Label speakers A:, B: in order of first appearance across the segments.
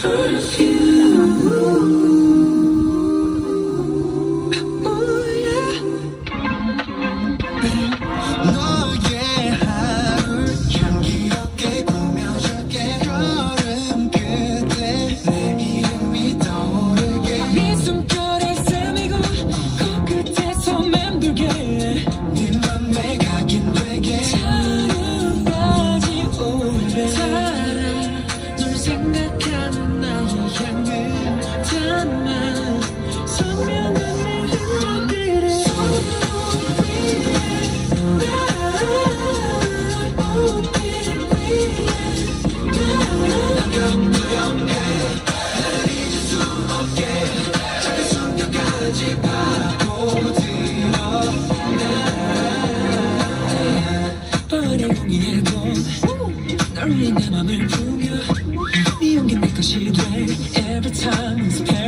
A: Pursue. 널 위해 내 맘을 풍겨 네 용기 내 것이 돼 Every time is paradise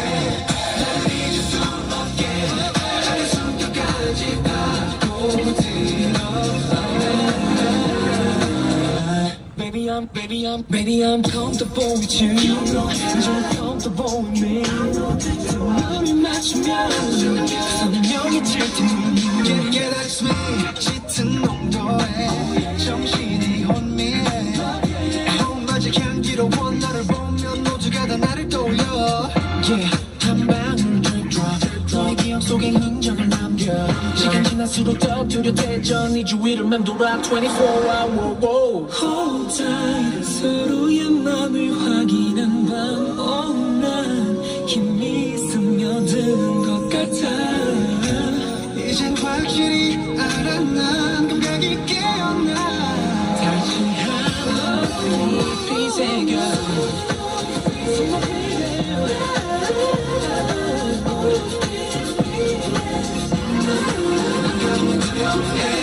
A: I'm, baby, I'm, baby, I'm comfortable with you. 좀 comfortable with me. 그 마음이 맞추면 선명해질 테니. 지날수록 더 뚜렷해져. 네 주위를 맴돌아 24 hour. Hold tight. 서로의 맘을 확인한 밤. Oh, 난 힘이 스며드는 것 같아.
B: 이젠 확실히 알아 난 감각이 깨어나
A: 다시 한번 깊이 새겨
B: 해